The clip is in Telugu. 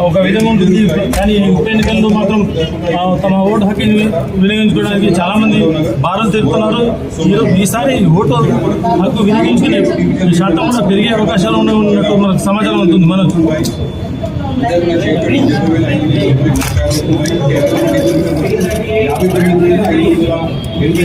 ఒక విధంగా ఉంటుంది. కానీ ఉప ఎన్నికల్లో మాత్రం తమ ఓటు హక్కుని వినియోగించుకోవడానికి చాలా మంది భారత తిరుగుతున్నారు ఈసారి ఓటు హక్కు వినియోగించుకునే శాతం కూడా పెరిగే అవకాశాలు ఉన్న- ఉన్నట్టు మనకు సమాచారం ఉంటుంది. మనం